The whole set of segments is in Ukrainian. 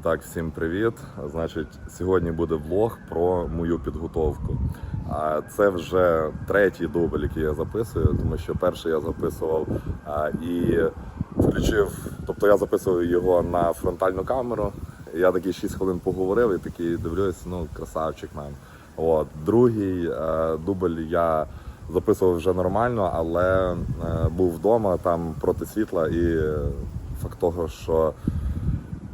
Так, всім привіт. Значить, сьогодні буде влог про мою підготовку. А це вже третій дубль, який я записую, тому що перший я записував і включив, тобто я записував його на фронтальну камеру. Я такий 6 хвилин поговорив і такий дивлюсь, ну красавчик мен. От другий е, дубль я записував вже нормально, але е, був вдома там проти світла і факт того, що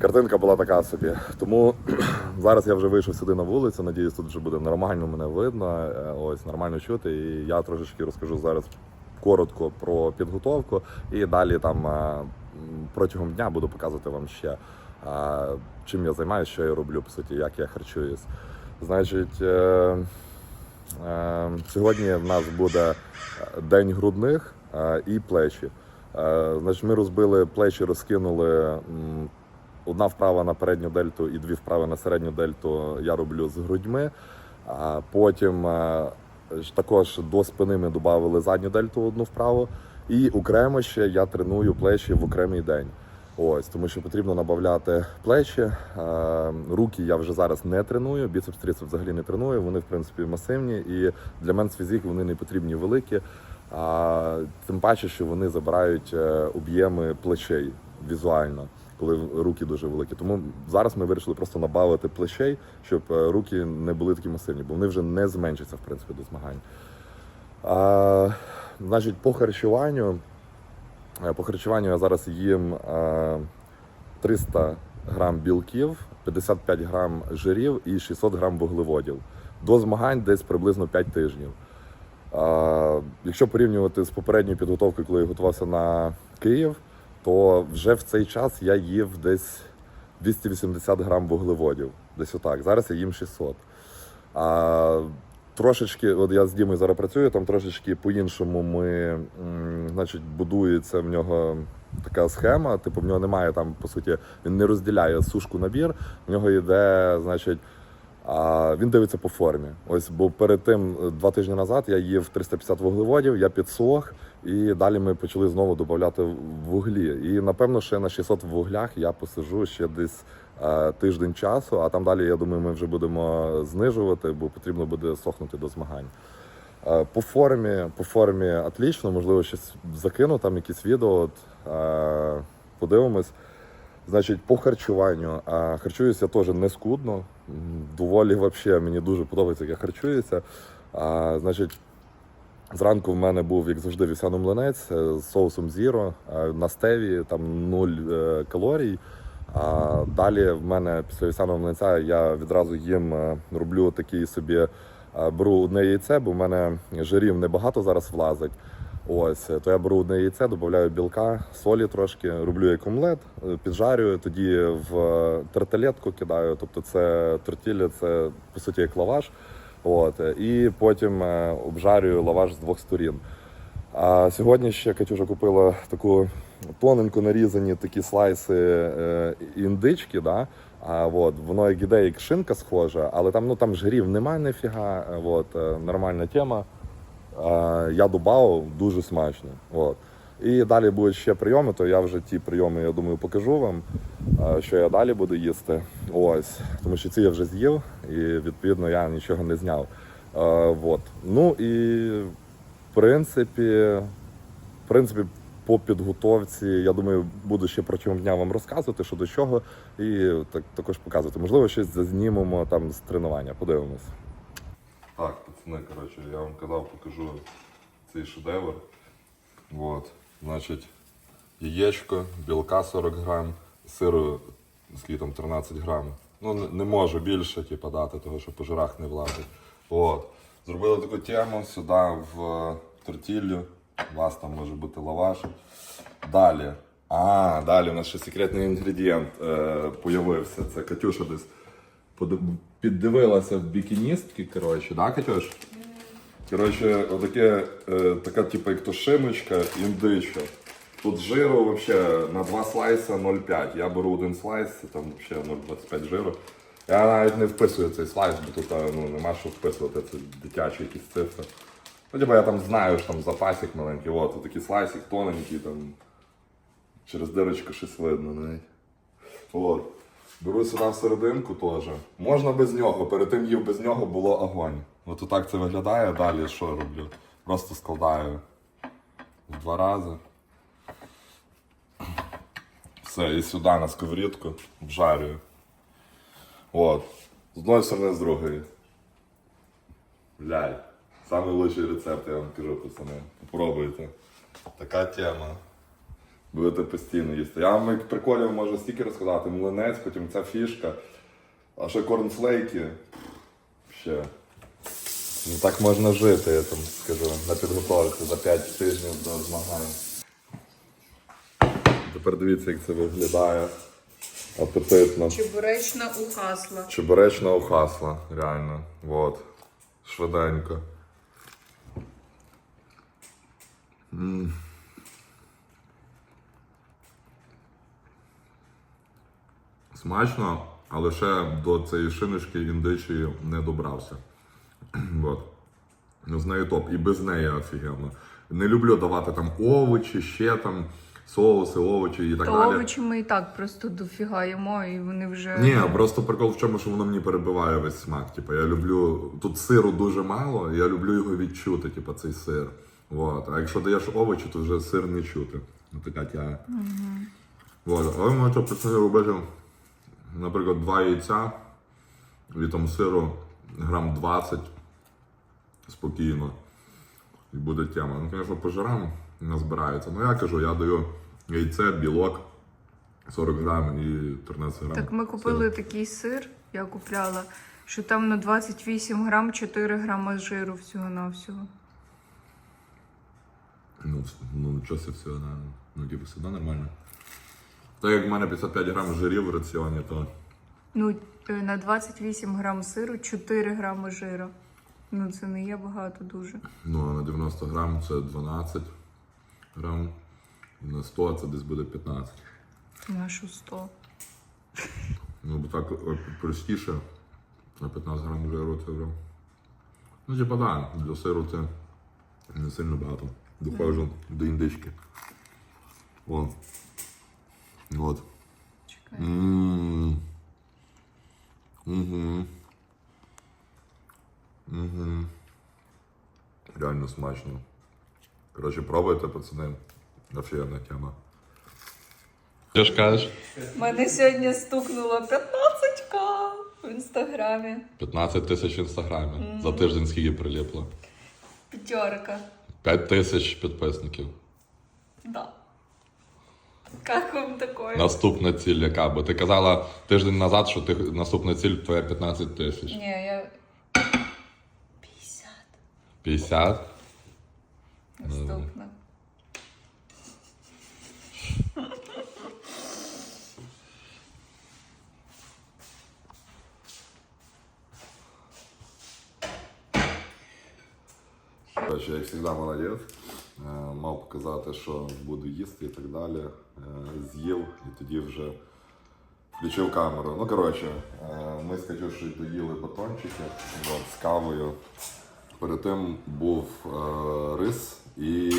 Картинка була така собі. Тому зараз я вже вийшов сюди на вулицю. Надіюсь, тут вже буде нормально мене видно. е, Ось нормально чути. І я трошечки розкажу зараз коротко про підготовку. І далі там е, протягом дня буду показувати вам ще, е, чим я займаюся, що я роблю, по суті, як я харчуюсь. Значить, сьогодні в нас буде день грудних і плечі. Значить, ми розбили плечі, розкинули. Одна вправа на передню дельту і дві вправи на середню дельту я роблю з грудьми. А потім е, також до спини ми додали задню дельту одну вправу. І окремо ще я треную плечі в окремий день. Ось, тому що потрібно набавляти плечі. Е, Руки я вже зараз не треную, біцепс трицепс взагалі не треную. Вони в принципі масивні, і для мене фізик вони не потрібні великі. А тим паче, що вони забирають е, об'єми плечей візуально, коли руки дуже великі. Тому зараз ми вирішили просто набавити плечей, щоб е, руки не були такі масивні, бо вони вже не зменшаться в принципі до змагань. А, значить, по харчуванню. Е, По харчуванню я зараз їм е, 300 грам білків, 55 грам жирів і 600 грам вуглеводів. До змагань десь приблизно 5 тижнів. Е, Якщо порівнювати з попередньою підготовкою, коли я готувався на Київ, то вже в цей час я їв десь 280 грам вуглеводів. Десь отак. Зараз я їм 600. А, трошечки, от я з Дімою зараз працюю, там трошечки по-іншому ми, значить, будується в нього така схема. Типу, в нього немає там, по суті, він не розділяє сушку набір. В нього йде, значить. А він дивиться по формі. Ось, бо перед тим е, два тижні назад я їв 350 вуглеводів, я підсох, і далі ми почали знову додати вуглі. І напевно, ще на 600 вуглях я посижу ще десь е, тиждень часу, а там далі, я думаю, ми вже будемо знижувати, бо потрібно буде сохнути до змагань. Е, По формі, по формі отлично, можливо, щось закину, там якісь відео. От, е, подивимось. Значить, по харчуванню. А, харчуюся теж не скудно. Доволі взагалі мені дуже подобається, як я харчуюся. А, значить, зранку в мене був, як завжди, вівсяний млинець е, з соусом зіро е, на стеві, там 0 е, калорій. А далі в мене після вівсяного млинця я відразу їм роблю такий собі, беру одне яйце, бо в мене жирів небагато зараз влазить. Ось, то я беру одне яйце, додаю білка, солі трошки, роблю як омлет, е, піджарюю, тоді в е, тарталетку кидаю. Тобто це тортілля, це по суті як лаваш. От, і потім е, обжарюю лаваш з двох сторін. А сьогодні ще Катюша купила таку тоненько нарізані такі слайси індички. Да? А от, воно як іде, як шинка схожа, але там, ну, там жирів немає ніфіга. От, нормальна тема. Я додав дуже смачно. От. І далі будуть ще прийоми, то я вже ті прийоми, я думаю, покажу вам, що я далі буду їсти. Ось. Тому що ці я вже з'їв, і відповідно я нічого не зняв. От. Ну і в принципі, в принципі, по підготовці, я думаю, буду ще протягом дня вам розказувати, що до чого, і так, також показувати. Можливо, щось зазнімемо там з тренування. Подивимось. Так, пацани, коротше, я вам казав, покажу цей шедевр. Вот. Значить, яєчко, білка 40 грам, сиру там 13 грам. Ну, не, не можу більше типу, дати, того, що по жирах не влазить. От. Зробили таку тему сюди в тортіллю. У вас там може бути лаваш. Далі. А, далі у нас ще секретний інгредієнт е, появився. Це Катюша десь піддивилася в бікіністки, коротше, да, Катюш? Коротше, отаке, е, така, типу, як то шиночка, індича. Тут жиру взагалі на два слайса 0,5. Я беру один слайс, це там взагалі 0,25 жиру. Я навіть не вписую цей слайс, бо тут е, ну, нема що вписувати, це дитячі якісь цифри. Ну, типу, я там знаю, що там запасик маленький, от, такий слайсик тоненький, там через дирочку щось видно навіть. От. Беру сюди в серединку теж. Можна без нього, перед тим їв без нього було огонь. От отак це виглядає, далі що роблю? Просто складаю в два рази. Все, і сюди на сковорідку вжарюю. От. З одної сторони, з другої. Блядь. Самий рецепт, я вам кажу, пацани. Попробуйте. Така тема. Будете постійно їсти. Я вам приколів можу стільки розказати. Млинець, потім ця фішка. А ще корнфлейки. Ще. Ну так можна жити, я там скажу, на підготовці за 5 тижнів до змагань. Тепер дивіться, як це виглядає. Апетитно. Чебуречна ухасла. Чебуречна ухасла, реально. Вот. Швиденько. М. Смачно, але ще до цієї шиночки індичої не добрався. Вот. Ну, з нею топ. І без неї офігенно. Не люблю давати там овочі, ще там соуси, овочі і так То далі. овочі ми і так просто дофіга їмо, і вони вже. Ні, просто прикол в чому, що воно мені перебиває весь смак. Типу, я люблю. Тут сиру дуже мало, я люблю його відчути, типу, цей сир. Вот. А якщо даєш овочі, то вже сир не чути. Така тяга. Вот. Але ми це робити, наприклад, два яйця і там сиру грам 20 спокійно. І буде тема. Ну, звісно, по жирам не збирається. Ну я кажу, я даю яйце, білок. 40 грам і 13 грам. Так ми купили такий сир, я купляла, що там на 28 грам 4 грама жиру всього-навсього. Ну, ну себе все, да. ну типу, все нормально. Так як в мене 55 грам жирів в раціоні, то Ну, е, на 28 грам сиру 4 грами жиру. Ну, це не є багато дуже. ну, а на 90 грам це 12 грам. І на 100 це десь буде 15. Нашу 100. Ну, бо так простіше. На 15 грам жиру це вже. Ну, типа, да, для сиру це не сильно багато. Доходжу до індички. О. От. Чекай. Угу. Угу. Реально смачно. Коротше, пробуйте, пацани. Офігенна тема. Що ж кажеш? Мене сьогодні стукнуло 15к в інстаграмі. 15 тисяч в інстаграмі. За тиждень скільки приліпло? П'ятерка. 5 тисяч підписників. Да. Как вам такое? Наступна ціль яка? Бо ти казала тиждень назад, що ти наступна ціль твоя 15 тисяч. Ні, я 50. 50? Наступна. Коротше, як завжди молодець. Е, Мав показати, що буду їсти і так далі. Е, З'їв і тоді вже включив камеру. Ну, коротше, е, ми з Катюшею доїли батончики з кавою. Перед тим був рис і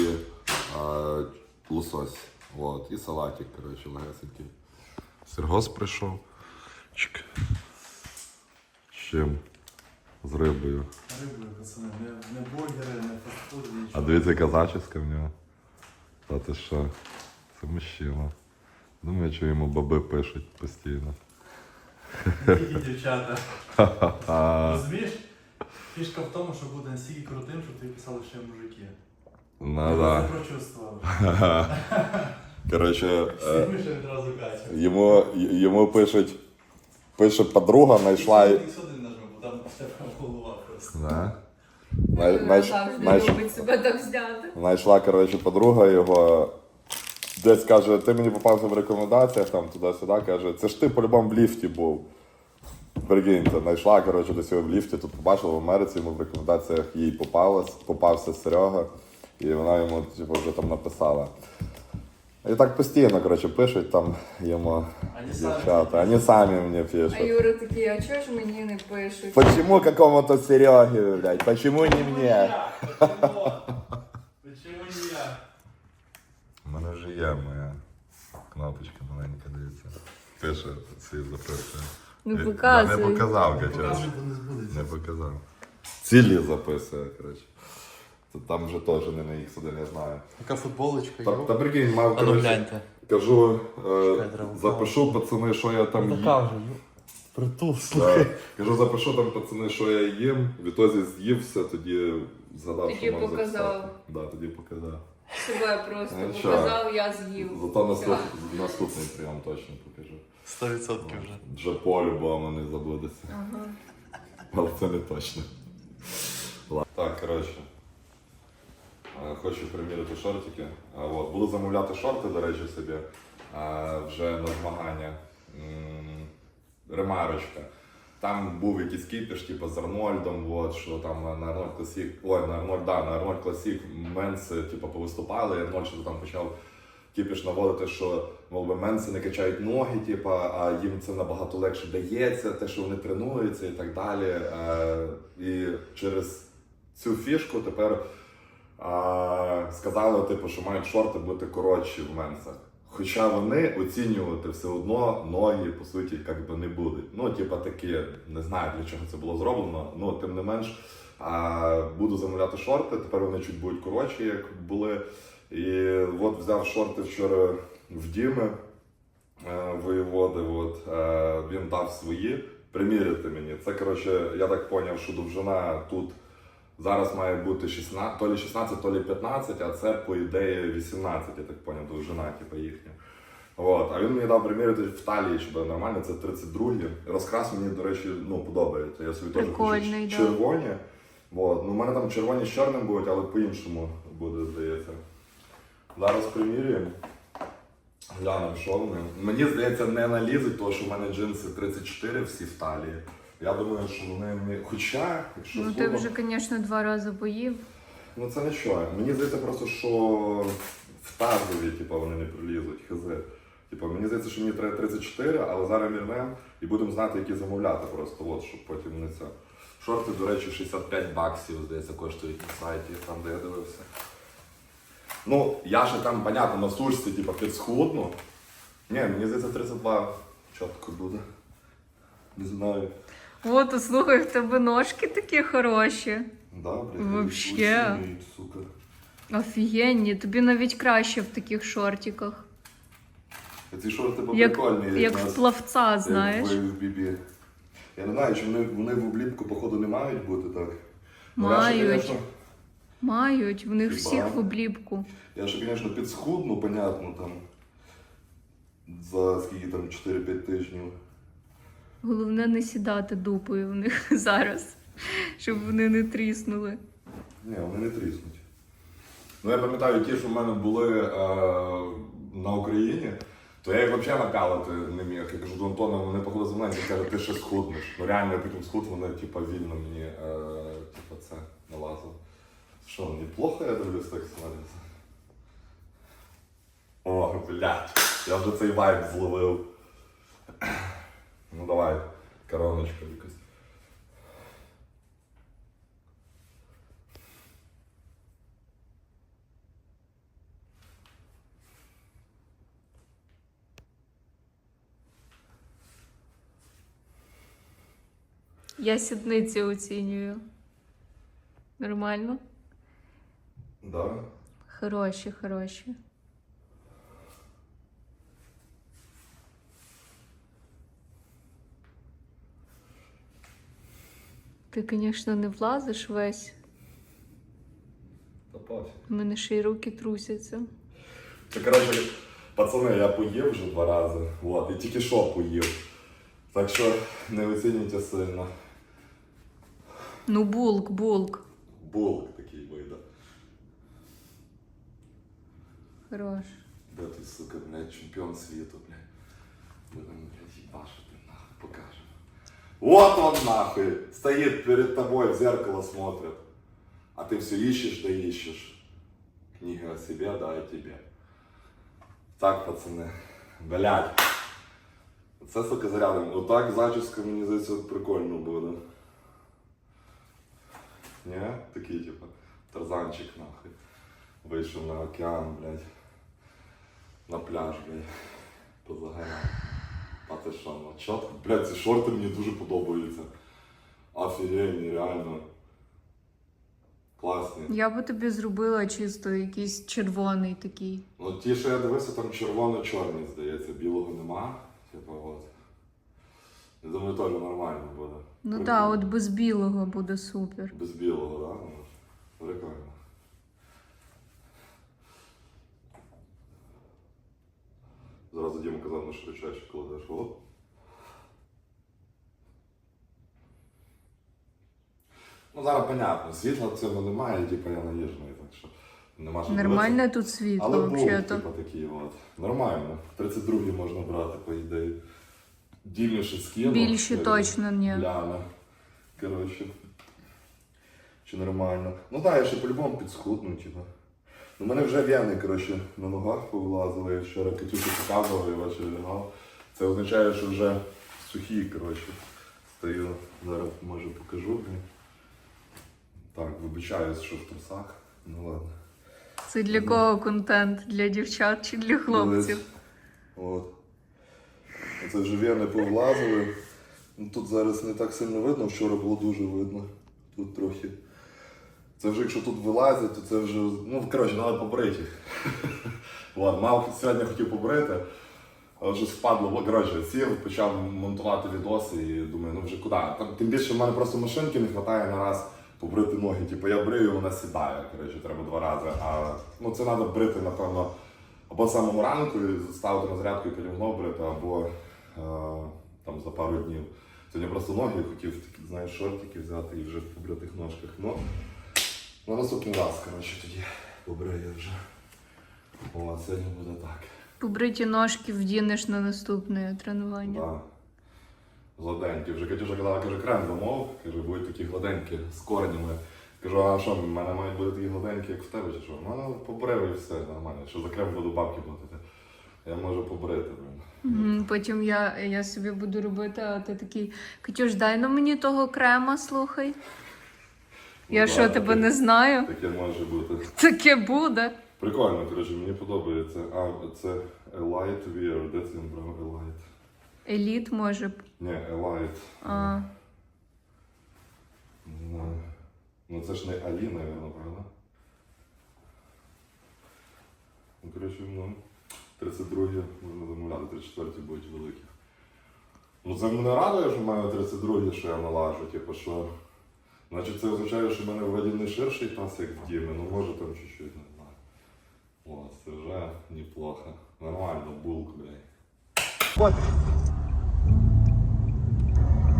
лосось. От, і салатик, коротше, легесенький. Сергос прийшов. Чик. З чим? З рибою. Рибою, пацани, не, не бургери, не фастфуд, А нічого. дивіться, яка зачіска в нього. Та ти що? Це мужчина. Думаю, що йому баби пишуть постійно. Тільки дівчата. Розумієш? Фішка в тому, що буде настільки крутим, щоб тобі писали ще мужики. Ну Це да. прочувствував. Коротше, е, відразу йому, йому пишуть. Пише подруга, знайшла. Ікс один нажми, бо там все прям голова. Да. Най- най- най- любить себе так взяти. Знайшла, коротше, подруга його. Десь каже, ти мені попався в рекомендаціях там туди-сюди, каже, це ж ти по-любому в ліфті був. Прикиньте, знайшла, коротше, десь його в ліфті, тут побачила в Америці, йому в рекомендаціях їй попалась, попався Серега, і вона йому типу, вже там написала. І так постійно, коротше, пишуть там йому Ані самі дівчата, вони самі мені А пишуть. Юра такий, а чого ж мені не пишуть? Почему какому-то Сереге, блядь, почему не мне? Почему? Почему не я? У мене вже є моя кнопочка маленька, дивіться. Пише, ці записує. Ну Я показуй. не показав, качав. Покажи, бо не збудеться. Не показав. Цілі записує, коротше. Це Там вже теж не на їх сюди, не знаю. Яка футболочка Та, є? та прикинь, мав, А ну коротше, гляньте. кажу, е, запишу, пацани, що я там їм. Така вже, ну, притул, Да. слухай. Кажу, запишу там, пацани, що я їм. Відтоді з'їв все, тоді згадав, Тоді що мав показав. записати. Да, тоді показав. Себе просто Ну, що? показав, я з'їв. Зато наступ, наступний прийом точно покажу. 100% вже. Вже по-любому не забудеться. Ага. Але це не точно. Ладно. Так, коротше. Е, Хочу приміряти шортики. Е, От. Буду замовляти шорти, до речі, собі е, вже на змагання. Ремарочка. Там був якийсь кіпіш, типу з Арнольдом, от, що там на Арнольд Класік, ой, на Арнольд, да, на Арнольд Класік менси типу, повиступали, і Арнольд що там почав кіпіш наводити, що мов би, менси не качають ноги, типу, а їм це набагато легше дається, те, що вони тренуються і так далі. І через цю фішку тепер а, сказали, типу, що мають шорти бути коротші в менсах. Хоча вони оцінювати все одно ноги, по суті, як би не будуть. Ну, типа такі, не знаю для чого це було зроблено, ну тим не менш, а, буду замовляти шорти. Тепер вони чуть будуть коротші, як були. І от взяв шорти вчора в Діми е, воєводи. От, е, він дав свої приміряти мені. Це коротше, я так зрозумів, що довжина тут зараз має бути 16, то лі 16, то лі 15, а це по ідеї 18, я так зрозумів, довжина, типу, їхня. От. А він мені дав приміряти в талії, щоб нормально, це 32 Розкрас мені, до речі, ну, подобається. Я собі теж хочу Прикольний, да. червоні. От. Ну, у мене там червоні з чорним будуть, але по-іншому буде, здається. Зараз примірюємо. Глянемо, що вони. Мені здається, не налізуть, тому що в мене джинси 34 всі в талії. Я думаю, що вони не. Хоча, якщо Ну ти лобом- вже, звісно, два рази поїв. Ну це нічого. Мені здається просто, що в тазові, типу, вони не прилізуть, хз. Типу, мені здається, що мені треба 34, але зараз мірнем і будемо знати, які замовляти просто, от, щоб потім не це. Шорти, до речі, 65 баксів, здається, коштують на сайті, там, де я дивився. Ну, я ще там, понятно, на сушці, типу, підсхудну. Ні, мені здається, 32 чітко буде. Не знаю. От, от, слухай, в тебе ножки такі хороші. Да, блядь, Вообще. сука. Офігенні, тобі навіть краще в таких шортиках. Ці шорти Як, прикольні. як в плавця, знаєш. Як в BB. Я не знаю, чи вони, вони в обліпку, походу, не мають бути так. Ну, Мають. Ще, Мають, в них Хіба? всіх в обліпку. я ще, звісно, підсхудну, понятно, там. За скільки там 4-5 тижнів. Головне не сідати дупою в них зараз, щоб вони не тріснули. Ні, вони не тріснуть. Ну, я пам'ятаю, ті, що в мене були е, на Україні, то я їх взагалі напялити не міг. Я кажу до Антона, вони походу за мною, він каже, ти ще схуднеш. Ну реально, я потім схуд, вони типа вільно мені е, типа, це налазило. Що, неплохо я дивлюсь так смотриться? О, блядь, я вже цей вайб зловив. Ну давай, короночку якусь. Я сідниці оцінюю. Нормально? Да. Хороші, хороші. Ти, звісно, не влазиш весь. Пофіг. У мене ще й руки трусяться. Це коротше, пацани, я поїв вже два рази. Вот, і тільки що поїв. Так що не оцінюйте сильно. Ну, булк, булк. Булк такий вийде. Хорош. Де ти, сука, блядь, чемпіон світу, блядь. Будемо, блядь, їбашити. Вот он нахуй! Стоит перед тобой, в зеркало смотрит. А ты все ищешь, да ищешь. Книга о себе, да, о тебе. Так, пацани. Блядь. Це, сука, зарядом. Отак зачіска, мені здається, прикольно буде. Ні? Такий, типу, тарзанчик, нахуй. Вийшов на океан, блядь. На пляж, блядь. Позагорав. А ти що, ну чітко? Блядь, ці шорти мені дуже подобаються. Офігенні, реально. Класні. Я би тобі зробила чисто якийсь червоний такий. Ну ті, що я дивився, там червоно-чорні, здається, білого нема. Типа от. Я думаю, теж нормально буде. Ну так, от без білого буде супер. Без білого, так? Да? Ну, Прикольно. Зразу Діма казав на широчайше кладеш. О. Ну зараз понятно, світла цього немає, типу я наїжджений, так що нема що. Нормальне тут світло, Але був, взагалі-то. типу, такий от. Нормально. 32 можна брати, по ідеї. Дільніше скину. Більші як точно ні. Ляна. Коротше. Чи нормально. Ну так, я ще по-любому підсхудну, типу. Ну, мене вже в'яни, коротше, на ногах повилазили, я вчора Катюшу показував, я ввечері лягав. Це означає, що вже сухі, коротше. Стою, зараз може покажу. Так, вибачаюсь, що в трусах. Ну ладно. Це для кого контент? Для дівчат чи для хлопців? От. Це вже вени повлазили. Ну, тут зараз не так сильно видно, вчора було дуже видно. Тут трохи. Це вже якщо тут вилазять, то це вже. Ну, коротше, треба побрити. Ладно, мав сьогодні хотів побрити, але вже спадло, коротше, сів, почав монтувати відоси і думаю, ну вже куди? Там, тим більше в мене просто машинки не вистачає на раз побрити ноги. Типу я брию, вона сідає. Коротше, треба два рази. А ну це треба брити, напевно, або самого ранку і ставити на зарядку і потім знову брити, або е, там за пару днів. Сьогодні просто ноги хотів знаєш, шортики взяти і вже в побритих ножках. Ну, на наступний раз, коротше, тоді побрию вже. О, сьогодні буде так. Побриті ножки вдінеш на наступне тренування. Да. Гладенькі. Вже Катюша казала, каже, крем замов, каже, будуть такі гладенькі з коренями. Кажу, а що, в мене мають бути такі гладенькі, як в тебе, чи що? Ну, побрив і все нормально. Що за крем буду бабки платити. Я можу побрити, блин. Мгм, Потім я, я собі буду робити, а ти такий, Катюш, дай на мені того крема, слухай. Я Ну, що, да, тебе таке- не знаю? Таке може бути. Таке буде. Прикольно, коротше, мені подобається. А, це Elite Wear. Де це він брав Elite? Еліт може б. Ні, Elite. А, Не знаю. Ну це ж не Алі, наверное, правда? Ну, коротше, ну, 32 можна замовляти, 34 будуть великі. Ну це мене радує, що в мене 32 що я налажу, типу, що. Значить, це означає, що в мене вроді не ширший таз, як в Дімі, ну може там чуть-чуть, не знаю. О, це вже неплохо. Нормально, булк, блядь. Вот.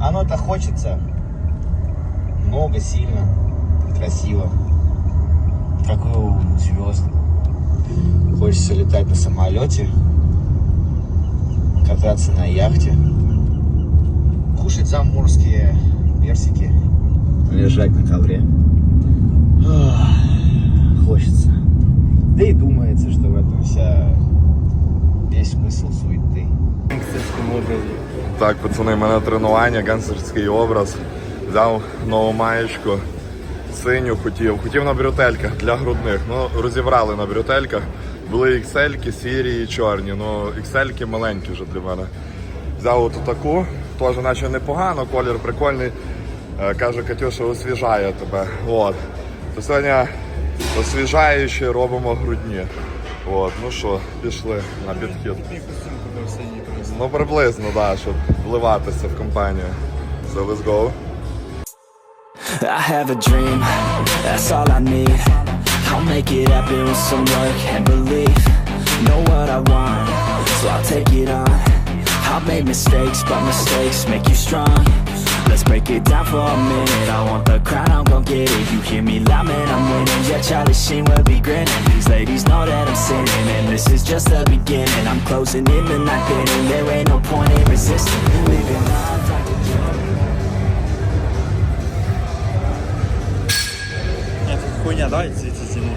Оно-то хочется много, сильно, красиво, как у звезд. Хочется летать на самолете, кататься на яхте, кушать заморские персики, лежать на ковре. Ах, Хочется. Да и думается, что в этом вся весь смысл суеты. Так, пацани, в мене тренування, гангстерський образ. Взяв нову маєчку, синю хотів. Хотів на брютельках для грудних. Ну, розібрали на брютельках. Були XL, сірі і чорні. Ну, XL маленькі вже для мене. Взяв оту таку, теж наче непогано, колір прикольний. Е, Каже, Катюша, освіжає тебе. От. То сьогодні освіжаючи робимо грудні. От, ну що, пішли на підхід. Ну, приблизно, да, щоб вливатися в компанію. So, let's go. I have a dream, that's all I need. I'll make it happen with some work and belief. Know what I want, so I'll take it on. I've made mistakes, but mistakes make you strong. Let's break it down for a minute. I want the crown, I'm gon' get it. You hear me loud, man, I'm winning. Yeah, Charlie Sheen will be grinning. These ladies know that I'm sinning, and this is just the beginning. I'm closing in the ninth inning. There ain't no point in resisting. Living life like a dream. Ні, тут хуйня, давай звідси зіму.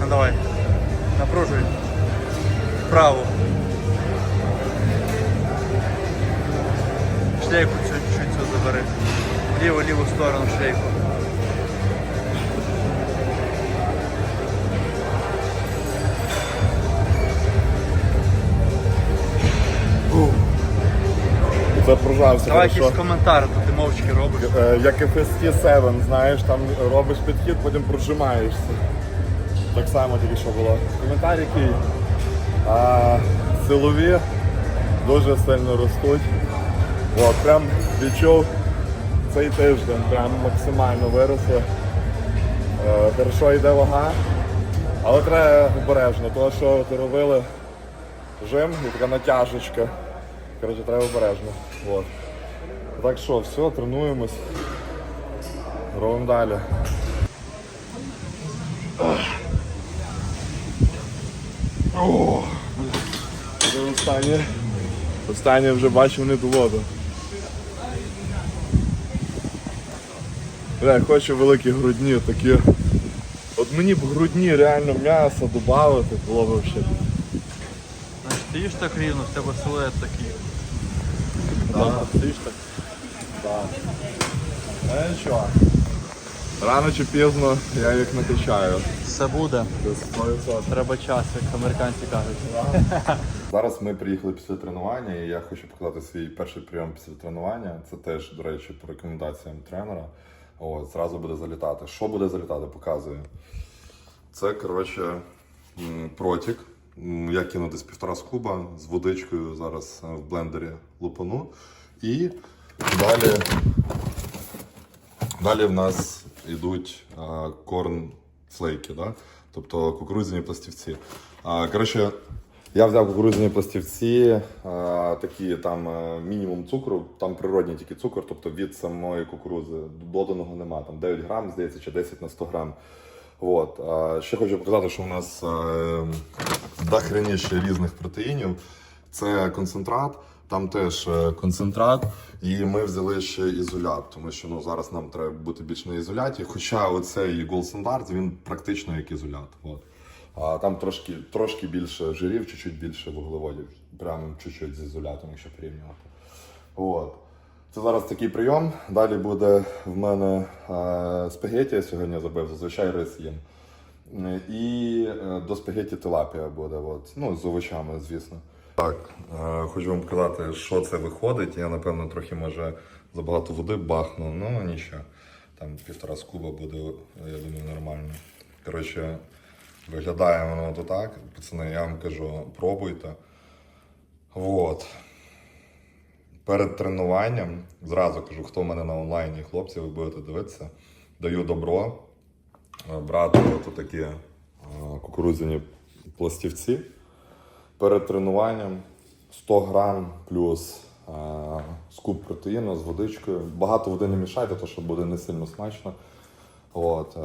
Ну давай. Напружуй. Вправо. Шлейку чуть-чуть цю забери. В ліву, ліву сторону шлейку. Ух. Загружався. Давай якийсь коментар, то ти мовчки робиш. Е, Як FST 7, знаєш, там робиш підхід, потім прожимаєшся. Так само тільки що було. Коментар який. А, силові дуже сильно ростуть. От, прям відчув цей тиждень, прям максимально виросли. Е, Хорошо йде вага, але треба обережно, тому що ти робили жим і така натяжечка. Коротше, треба обережно. От. Так що, все, тренуємось. Робимо далі. О, останнє. Останнє вже бачив не воду. Бля, я хочу великі грудні, такі. От мені б грудні реально м'ясо додати було б взагалі. Значить, ти їж так рівно, в тебе силует такий. Да, ти ж так. Да. Ну нічого. Рано чи пізно я їх накачаю. Все буде. Треба час, як американці кажуть. Зараз ми приїхали після тренування, і я хочу показати свій перший прийом після тренування. Це теж, до речі, по рекомендаціям тренера. От, зразу буде залітати. Що буде залітати, показую. Це, коротше, протік. Я кину десь півтора скуба з водичкою зараз е, в блендері лупану. І далі, далі в нас йдуть корн флейки, да? тобто кукурудзяні пластівці. Коротше, я взяв кукурудзяні пластівці, такі там е, мінімум цукру, там природній тільки цукор, тобто від самої кукурудзи доданого нема. Там 9 грам, здається, чи 10 на 100 грам. От. Ще хочу показати, що у нас е, дохреніще різних протеїнів. Це концентрат, там теж е, концентрат, і ми взяли ще ізолят, тому що ну, зараз нам треба бути більш на ізоляті. Хоча оцей Gold Standard, він практично як ізолят. От. А там трошки, трошки більше жирів, чуть-чуть більше вуглеводів. Прям чуть-чуть з ізолятом, якщо порівнювати. От. Це зараз такий прийом. Далі буде в мене е, спагеті я сьогодні забив, зазвичай рис їм. І е, до спагеті тилапія буде, от. ну, з овочами, звісно. Так, е, хочу вам показати, що це виходить. Я, напевно, трохи може забагато води бахну, ну нічого. Там півтора скуба буде, я думаю, нормально. Коротше, виглядає воно то так. Пацани, я вам кажу, пробуйте. Вот. Перед тренуванням зразу кажу, хто в мене на онлайні, хлопці, ви будете дивитися. Даю добро е, брати от такі е, кукурудзяні пластівці. Перед тренуванням 100 грам плюс е, скуп протеїну з водичкою. Багато води не мішайте, тому що буде не сильно смачно. От,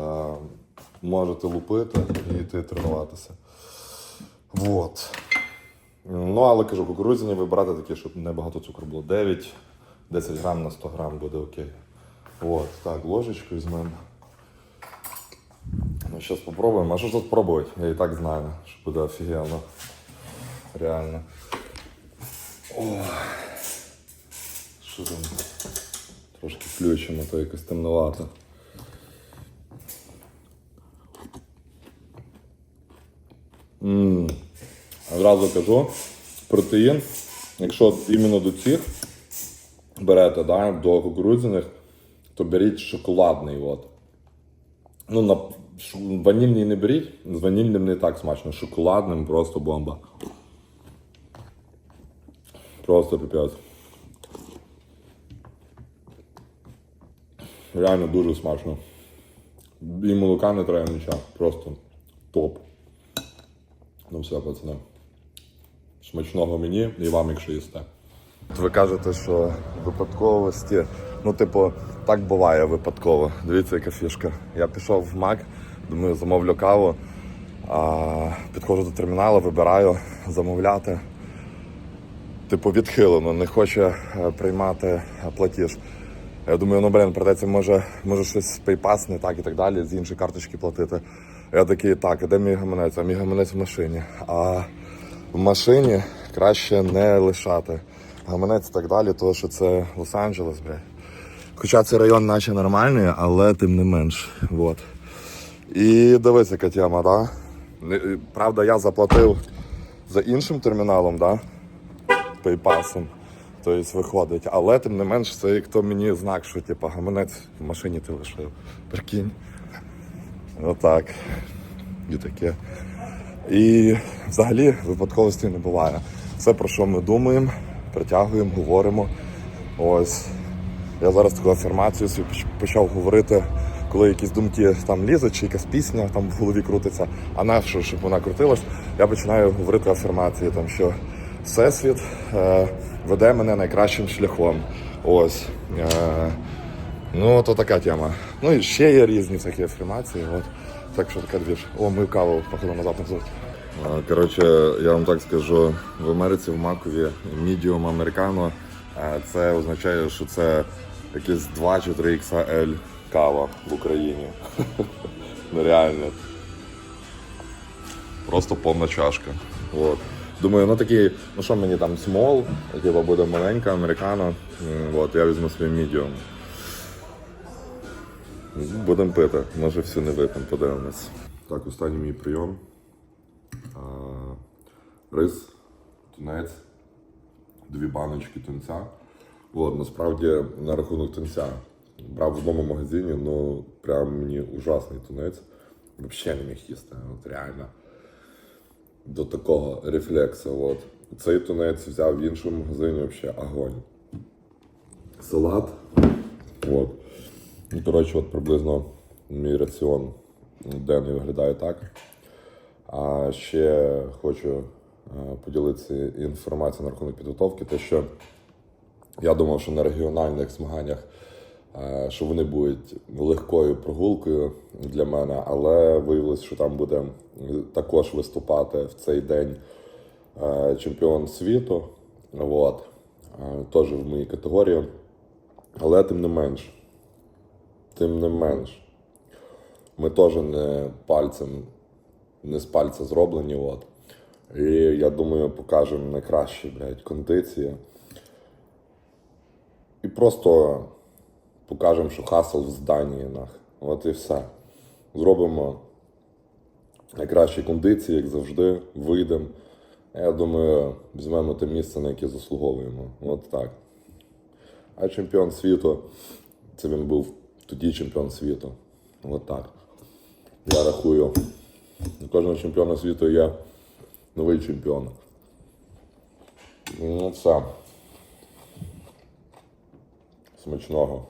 можете лупити і йти тренуватися. Вот. Ну, але кажу, кукурудзяні вибирати такі, щоб не багато цукру було. 9-10 грам на 100 грам буде окей. От, так, ложечку візьмемо. Ну, зараз спробуємо. А що ж тут пробувати? Я і так знаю, що буде офігенно. Реально. О. Що там? Трошки включимо, то якось темновато. Ммм. Одразу кажу, протеїн, якщо іменно до цих берете, да, до кукурудзяних, то беріть шоколадний. От. Ну, на ванільний не беріть, з ванільним не так смачно. Шоколадним просто бомба. Просто піпець. Реально дуже смачно. І молока не треба нічого. Просто топ. Ну все, пацани. Смачного мені і вам, якщо їсте. Ви кажете, що випадковості. Ну, типу, так буває випадково. Дивіться, яка фішка. Я пішов в Мак, думаю, замовлю каву. А, підходжу до терміналу, вибираю замовляти. Типу, відхилено, не хоче е, приймати е, платіж. Я думаю, ну блин, придеться, може, може щось PayPass не так і так далі, з іншої карточки платити. Я такий, так, а де мій гаманець? А мій гаманець в машині. А в машині краще не лишати. Гаманець і так далі, тому що це Лос-Анджелес, блядь. Хоча цей район наче нормальний, але тим не менш. Вот. І дивись, яка тема, да? Правда, я заплатив за іншим терміналом, да? PayPass. тобто виходить. Але тим не менш, це як то мені знак, що типу, гаманець в машині ти лишив. Прикинь. Отак. І таке. І взагалі випадковості не буває. Все, про що ми думаємо, притягуємо, говоримо. Ось. Я зараз таку афірмацію почав говорити, коли якісь думки там лізуть, чи якась пісня там в голові крутиться, а нащо, щоб вона крутилась, я починаю говорити афірмації, там, що Всесвіт е, веде мене найкращим шляхом. Ось. Е, ну, то така тема. Ну і ще є різні такі афірмації. От. Так що така двіж. О, мою каву, походу назад не звуть. Коротше, я вам так скажу, в Америці в Макові мідіум американо. е, Це означає, що це якісь 2 чи 3 XL кава в Україні. Ну реально. Просто повна чашка. От. Думаю, ну такий, ну що мені там смол, типу буде маленька, американо. От, я візьму свій мідіум. Будемо пити. Може всю не вип'ємо, подивимось. Так, останній мій прийом. А, Рис, тунець, дві баночки тунця. От, насправді на рахунок тунця. Брав в одному магазині, ну прям мені ужасний тунець. Взагалі не міг їсти. От реально. До такого рефлексу. От. Цей тунець взяв в іншому магазині взагалі огонь. Салат. От. Ну, коротше, от приблизно мій раціон денний виглядає так. А ще хочу е, поділитися інформацією на рахунок підготовки, те, що я думав, що на регіональних змаганнях е, що вони будуть легкою прогулкою для мене, але виявилось, що там буде також виступати в цей день е, чемпіон світу. От. Теж в моїй категорії. Але тим не менш, тим не менш, ми теж не пальцем, не з пальця зроблені. От. І я думаю, покажемо найкращі блядь, кондиції. І просто покажемо, що хасл в зданні. Нах. От і все. Зробимо найкращі кондиції, як завжди, вийдемо. Я думаю, візьмемо те місце, на яке заслуговуємо. От так. А чемпіон світу, це він був тоді чемпіон світу. От так. Я рахую, у кожного чемпіона світу є новий чемпіон. Ну, все. Смачного.